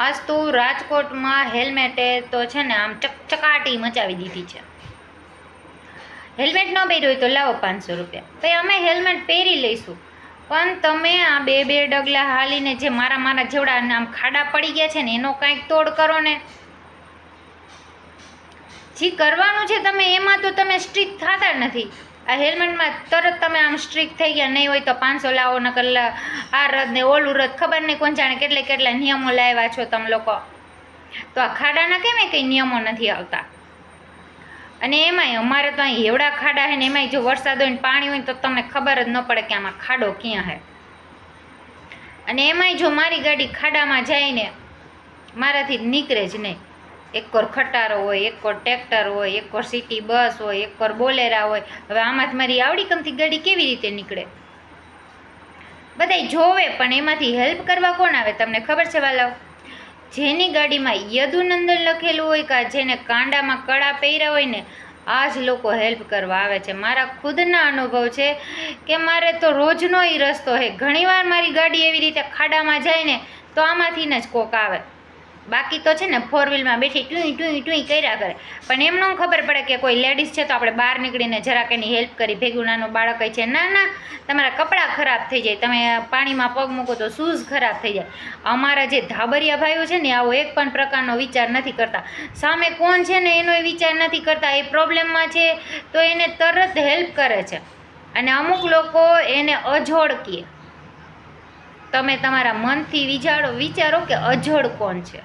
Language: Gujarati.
આજ તો રાજકોટમાં હેલ્મેટે તો છે ને આમ ચકચકાટી મચાવી દીધી છે. હેલ્મેટ ન પહેર્યું હોય તો લાવો પાંચસો રૂપિયા. ભાઈ, અમે હેલ્મેટ પહેરી લઈશું. પણ તમે આ બે બે ડગલા હાલીને જે મારા મારા જેવડા આમ ખાડા પડી ગયા છે ને, એનો કાંઈક તોડ કરો ને. જે, કરવાનું છે તમે, એમાં તો તમે સ્ટ્રીક થતા નથી. આ હેલ્મેટમાં તરત તમે આમ સ્ટ્રીક થઈ ગયા, નહીં હોય તો પાંચસો લાવો, નકર લા- આ રદ ને ઓલું રદ ખબર નહીં કોણ જાણે કેટલા કેટલા નિયમો લાવ્યા છો તમે લોકો. તો આ ખાડાના કેમ કંઈ નિયમો નથી આવતા? અને એમાંય અમારે તો અહીં એવડા ખાડા છે ને એમાંય જો વરસાદ હોય ને પાણી હોય તો તમને ખબર જ ન પડે કે આમાં ખાડો ક્યાં છે અને એમાંય જો મારી ગાડી ખાડામાં જાય ને, મારાથી નીકળે જ નહીં. એક કોર ખટારો હોય, એક કોર ટ્રેક્ટર હોય, એક કોર સિટી બસ હોય, એક કોર બોલેરા હોય. હવે આમાંથી મારી આવડી કમથી ગાડી કેવી રીતે નીકળે? બધાય જોવે, પણ એમાંથી હેલ્પ કરવા કોણ આવે તમને ખબર છે વાલાઓ જેની ગાડીમાં યદુનંદન લખેલું હોય કે જેને કાંડામાં કળા પહેર્યા હોય ને આ જ લોકો હેલ્પ કરવા આવે છે. મારા ખુદના અનુભવ છે કે મારે તો રોજનો એ રસ્તો છે ઘણીવાર મારી ગાડી એવી રીતે ખાડામાં જાય ને, તો આમાંથી ને જ કોક આવે. બાકી તો છે ને ફોર વ્હીલમાં બેઠી ટુઈ ટુઈ ટુઈ કર્યા કરે. પણ એમ ન ખબર પડે કે કોઈ લેડીઝ છે તો આપણે બહાર નીકળીને જરાક એની હેલ્પ કરી. ભેગું નાનું બાળક છે. ના ના, તમારા કપડાં ખરાબ થઈ જાય. તમે પાણીમાં પગ મૂકો તો શૂઝ ખરાબ થઈ જાય. અમારા જે ધાબરિયા ભાઈઓ છે ને, આવો એક પણ પ્રકારનો વિચાર નથી કરતા. સામે કોણ છે ને, એનો વિચાર નથી કરતા. એ પ્રોબ્લેમમાં છે તો એને તરત હેલ્પ કરે છે. અને અમુક લોકો એને અજોડ કહે તમે તમારા મનથી વિચારો વિચારો કે અજળ કોણ છે?